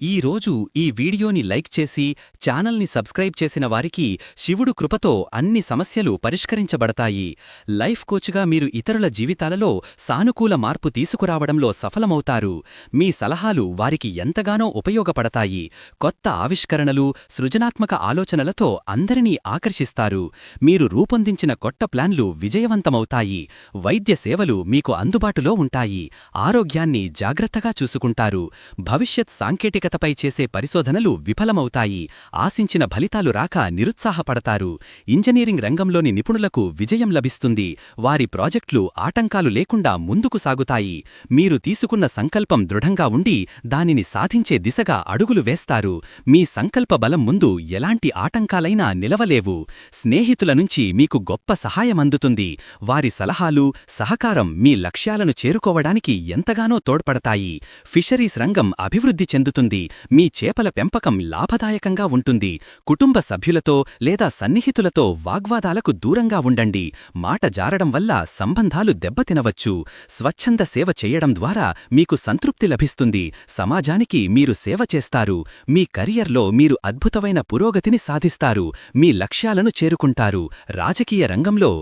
ఈ రోజు ఈ వీడియోని లైక్ చేసి ఛానల్ని సబ్స్క్రైబ్ చేసిన వారికి శివుడు కృపతో అన్ని సమస్యలు పరిష్కరించబడతాయి. లైఫ్ కోచ్గా మీరు ఇతరుల జీవితాలలో సానుకూల మార్పు తీసుకురావడంలో సఫలమవుతారు. మీ సలహాలు వారికి ఎంతగానో ఉపయోగపడతాయి. కొత్త ఆవిష్కరణలు సృజనాత్మక ఆలోచనలతో అందరినీ ఆకర్షిస్తారు. మీరు రూపొందించిన కొత్త ప్లాన్లు విజయవంతమవుతాయి. వైద్య సేవలు మీకు అందుబాటులో ఉంటాయి. ఆరోగ్యాన్ని జాగ్రత్తగా చూసుకుంటారు. భవిష్యత్ సాంకేతికతపై చేసే పరిశోధనలు విఫలమవుతాయి. ఆశించిన ఫలితాలు రాక నిరుత్సాహపడతారు. ఇంజనీరింగ్ రంగంలోని నిపుణులకు విజయం లభిస్తుంది. వారి ప్రాజెక్టులు ఆటంకాలు లేకుండా ముందుకు సాగుతాయి. మీరు తీసుకున్న సంకల్పం దృఢంగా ఉండి దానిని సాధించే దిశగా అడుగులు వేస్తారు. మీ సంకల్ప బలం ముందు ఎలాంటి ఆటంకాలైనా నిలవలేవు. స్నేహితుల నుంచి మీకు గొప్ప సహాయం అందుతుంది. వారి సలహాలు సహకారం మీ లక్ష్యాలను చేరుకోవడానికి ఎంతగానో తోడ్పడతాయి. ఫిషరీస్ రంగం అభివృద్ధి చెందుతుంది. మీ చేపల పెంపకం లాభదాయకంగా ఉంటుంది. కుటుంబ సభ్యులతో లేదా సన్నిహితులతో వాగ్వాదాలకు దూరంగా ఉండండి. మాట జారడం వల్ల సంబంధాలు దెబ్బతినవచ్చు. స్వచ్ఛంద సేవ చేయడం ద్వారా మీకు సంతృప్తి లభిస్తుంది. సమాజానికి మీరు సేవ చేస్తారు. మీ కెరియర్లో మీరు అద్భుతమైన పురోగతిని సాధిస్తారు. మీ లక్ష్యాలను చేరుకుంటారు. రాజకీయ రంగంలో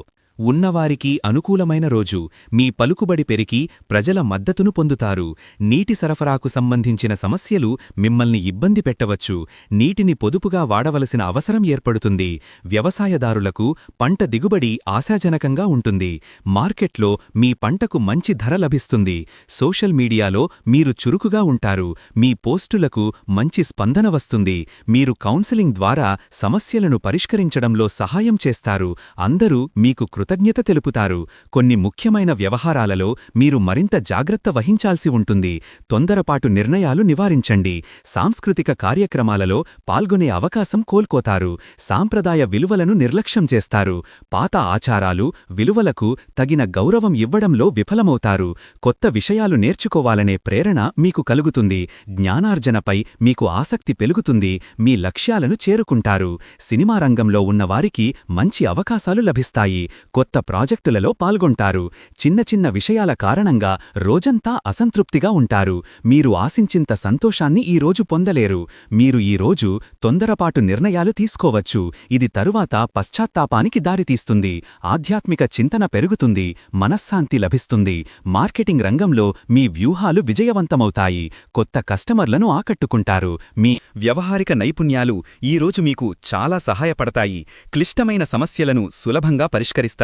ఉన్నవారికి అనుకూలమైన రోజు. మీ పలుకుబడి పెరిగి ప్రజల మద్దతును పొందుతారు. నీటి సరఫరాకు సంబంధించిన సమస్యలు మిమ్మల్ని ఇబ్బంది పెట్టవచ్చు. నీటిని పొదుపుగా వాడవలసిన అవసరం ఏర్పడుతుంది. వ్యవసాయదారులకు పంట దిగుబడి ఆశాజనకంగా ఉంటుంది. మార్కెట్లో మీ పంటకు మంచి ధర లభిస్తుంది. సోషల్ మీడియాలో మీరు చురుకుగా ఉంటారు. మీ పోస్టులకు మంచి స్పందన వస్తుంది. మీరు కౌన్సెలింగ్ ద్వారా సమస్యలను పరిష్కరించడంలో సహాయం చేస్తారు. అందరూ మీకు కృతజ్ఞత తెలుపుతారు. కొన్ని ముఖ్యమైన వ్యవహారాలలో మీరు మరింత జాగ్రత్త వహించాల్సి ఉంటుంది. తొందరపాటు నిర్ణయాలు నివారించండి. సాంస్కృతిక కార్యక్రమాలలో పాల్గొనే అవకాశం కోల్పోతారు. సాంప్రదాయ విలువలను నిర్లక్ష్యం చేస్తారు. పాత ఆచారాలు విలువలకు తగిన గౌరవం ఇవ్వడంలో విఫలమవుతారు. కొత్త విషయాలు నేర్చుకోవాలనే ప్రేరణ మీకు కలుగుతుంది. జ్ఞానార్జనపై మీకు ఆసక్తి పెరుగుతుంది. మీ లక్ష్యాలను చేరుకుంటారు. సినిమా రంగంలో ఉన్నవారికి మంచి అవకాశాలు లభిస్తాయి. కొత్త ప్రాజెక్టులలో పాల్గొంటారు. చిన్న చిన్న విషయాల కారణంగా రోజంతా అసంతృప్తిగా ఉంటారు. మీరు ఆశించింత సంతోషాన్ని ఈ రోజు పొందలేరు. మీరు ఈ రోజు తొందరపాటు నిర్ణయాలు తీసుకోవచ్చు. ఇది తరువాత పశ్చాత్తాపానికి దారితీస్తుంది. ఆధ్యాత్మిక చింతన పెరుగుతుంది. మనశ్శాంతి లభిస్తుంది. మార్కెటింగ్ రంగంలో మీ వ్యూహాలు విజయవంతమవుతాయి. కొత్త కస్టమర్లను ఆకట్టుకుంటారు. మీ వ్యవహారిక నైపుణ్యాలు ఈరోజు మీకు చాలా సహాయపడతాయి. క్లిష్టమైన సమస్యలను సులభంగా పరిష్కరిస్తారు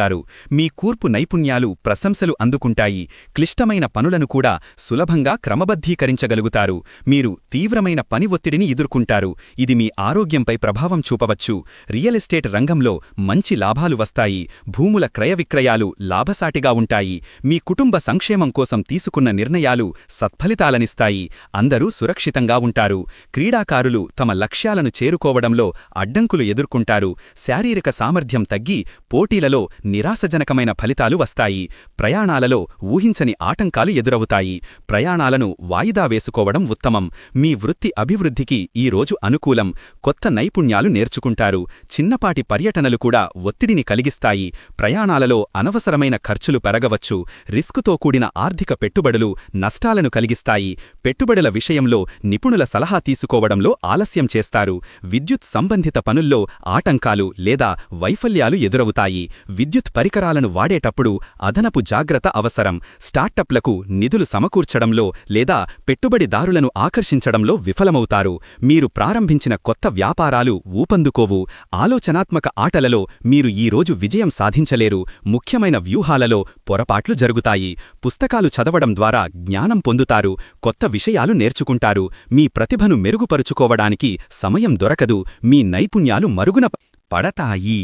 మీ కూర్పు నైపుణ్యాలు ప్రశంసలు అందుకుంటాయి. క్లిష్టమైన పనులను కూడా సులభంగా క్రమబద్ధీకరించగలుగుతారు. మీరు తీవ్రమైన పని ఒత్తిడిని ఎదుర్కొంటారు. ఇది మీ ఆరోగ్యంపై ప్రభావం చూపవచ్చు. రియల్ ఎస్టేట్ రంగంలో మంచి లాభాలు వస్తాయి. భూముల క్రయ విక్రయాలు లాభసాటిగా ఉంటాయి. మీ కుటుంబ సంక్షేమం కోసం తీసుకున్న నిర్ణయాలు సత్ఫలితాలనిస్తాయి. అందరూ సురక్షితంగా ఉంటారు. క్రీడాకారులు తమ లక్ష్యాలను చేరుకోవడంలో అడ్డంకులు ఎదుర్కొంటారు. శారీరక సామర్థ్యం తగ్గి పోటీలలో నిరాశజనకమైన ఫలితాలు వస్తాయి. ప్రయాణాలలో ఊహించని ఆటంకాలు ఎదురవుతాయి. ప్రయాణాలను వాయిదా వేసుకోవడం ఉత్తమం. మీ వృత్తి అభివృద్ధికి ఈ రోజు అనుకూలం. కొత్త నైపుణ్యాలు నేర్చుకుంటారు. చిన్నపాటి పర్యటనలు కూడా ఒత్తిడిని కలిగిస్తాయి. ప్రయాణాలలో అనవసరమైన ఖర్చులు పెరగవచ్చు. రిస్కుతో కూడిన ఆర్థిక పెట్టుబడులు నష్టాలను కలిగిస్తాయి. పెట్టుబడుల విషయంలో నిపుణుల సలహా తీసుకోవడంలో ఆలస్యం చేస్తారు. విద్యుత్ సంబంధిత పనుల్లో ఆటంకాలు లేదా వైఫల్యాలు ఎదురవుతాయి. విద్యుత్ విద్యుత్ పరికరాలను వాడేటప్పుడు అదనపు జాగ్రత్త అవసరం. స్టార్టప్లకు నిధులు సమకూర్చడంలో లేదా పెట్టుబడిదారులను ఆకర్షించడంలో విఫలమవుతారు. మీరు ప్రారంభించిన కొత్త వ్యాపారాలు ఊపందుకోవు. ఆలోచనాత్మక ఆటలలో మీరు ఈరోజు విజయం సాధించలేరు. ముఖ్యమైన వ్యూహాలలో పొరపాట్లు జరుగుతాయి. పుస్తకాలు చదవడం ద్వారా జ్ఞానం పొందుతారు. కొత్త విషయాలు నేర్చుకుంటారు. మీ ప్రతిభను మెరుగుపరుచుకోవడానికి సమయం దొరకదు. మీ నైపుణ్యాలు మరుగున పడతాయి.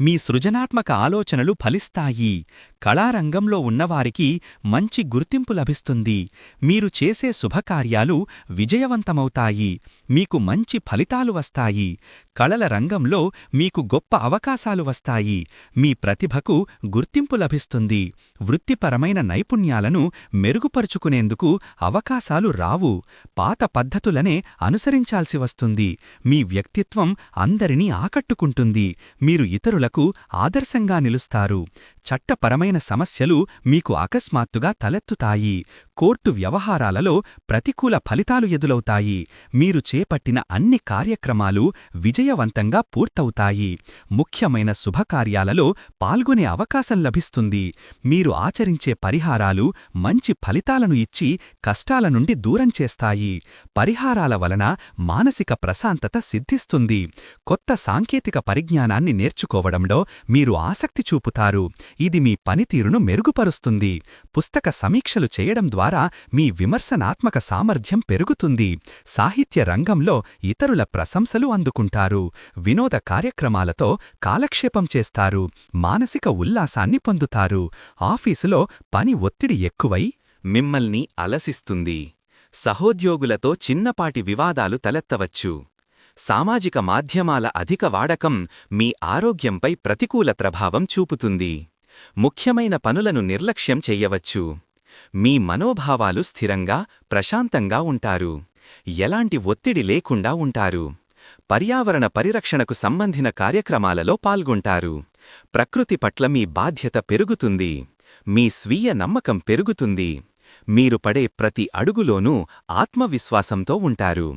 మీ సృజనాత్మక ఆలోచనలు ఫలిస్తాయి. కళారంగంలో ఉన్నవారికి మంచి గుర్తింపు లభిస్తుంది. మీరు చేసే శుభకార్యాలు విజయవంతమవుతాయి. మీకు మంచి ఫలితాలు వస్తాయి. కళల రంగంలో మీకు గొప్ప అవకాశాలు వస్తాయి. మీ ప్రతిభకు గుర్తింపు లభిస్తుంది. వృత్తిపరమైన నైపుణ్యాలను మెరుగుపరుచుకునేందుకు అవకాశాలు రావు. పాత పద్ధతులనే అనుసరించాల్సి వస్తుంది. మీ వ్యక్తిత్వం అందరినీ ఆకట్టుకుంటుంది. మీరు ఇతరులకు ఆదర్శంగా నిలుస్తారు. చట్టపరమైన సమస్యలు మీకు అకస్మాత్తుగా తలెత్తుతాయి. కోర్టు వ్యవహారాలలో ప్రతికూల ఫలితాలు ఎదులవుతాయి. మీరు చేపట్టిన అన్ని కార్యక్రమాలు విజయవంతంగా పూర్తవుతాయి. ముఖ్యమైన శుభకార్యాలలో పాల్గొనే అవకాశం లభిస్తుంది. మీరు ఆచరించే పరిహారాలు మంచి ఫలితాలను ఇచ్చి కష్టాల నుండి దూరం చేస్తాయి. పరిహారాల వలన మానసిక ప్రశాంతత సిద్ధిస్తుంది. కొత్త సాంకేతిక పరిజ్ఞానాన్ని నేర్చుకోవడంలో మీరు ఆసక్తి చూపుతారు. ఇది మీ పనితీరును మెరుగుపరుస్తుంది. పుస్తక సమీక్షలు చేయడం ద్వారా ద్వారా మీ విమర్శనాత్మక సామర్థ్యం పెరుగుతుంది. సాహిత్య రంగంలో ఇతరుల ప్రశంసలు అందుకుంటారు. వినోద కార్యక్రమాలతో కాలక్షేపం చేస్తారు. మానసిక ఉల్లాసాన్ని పొందుతారు. ఆఫీసులో పని ఒత్తిడి ఎక్కువై మిమ్మల్ని అలసిస్తుంది. సహోద్యోగులతో చిన్నపాటి వివాదాలు తలెత్తవచ్చు. సామాజిక మాధ్యమాల అధిక వాడకం మీ ఆరోగ్యంపై ప్రతికూల ప్రభావం చూపుతుంది. ముఖ్యమైన పనులను నిర్లక్ష్యం చెయ్యవచ్చు మీ మనోభావాలు స్థిరంగా ప్రశాంతంగా ఉంటారు. ఎలాంటి ఒత్తిడి లేకుండా ఉంటారు. పర్యావరణ పరిరక్షణకు సంబంధిన కార్యక్రమాలలో పాల్గొంటారు. ప్రకృతి పట్ల మీ బాధ్యత పెరుగుతుంది. మీ స్వీయ నమ్మకం పెరుగుతుంది. మీరు పడే ప్రతి అడుగులోనూ ఆత్మవిశ్వాసంతో ఉంటారు.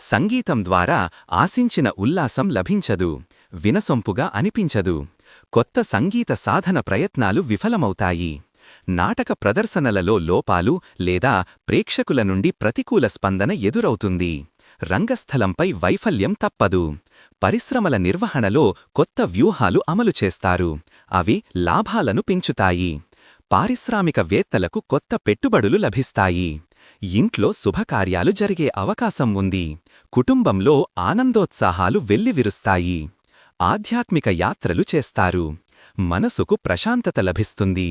సంగీతం ద్వారా ఆశించిన ఉల్లాసం లభించదు. వినసొంపుగా అనిపించదు. కొత్త సంగీత సాధన ప్రయత్నాలు విఫలమవుతాయి. నాటక ప్రదర్శనలలో లోపాలు లేదా ప్రేక్షకుల నుండి ప్రతికూల స్పందన ఎదురవుతుంది. రంగస్థలంపై వైఫల్యం తప్పదు. పరిశ్రమల నిర్వహణలో కొత్త వ్యూహాలు అమలు చేస్తారు. అవి లాభాలను పెంచుతాయి. పారిశ్రామికవేత్తలకు కొత్త పెట్టుబడులు లభిస్తాయి. ఇంట్లో శుభకార్యాలు జరిగే అవకాశం ఉంది. కుటుంబంలో ఆనందోత్సాహాలు వెల్లివిరుస్తాయి. ఆధ్యాత్మిక యాత్రలు చేస్తారు. మనసుకు ప్రశాంతత లభిస్తుంది.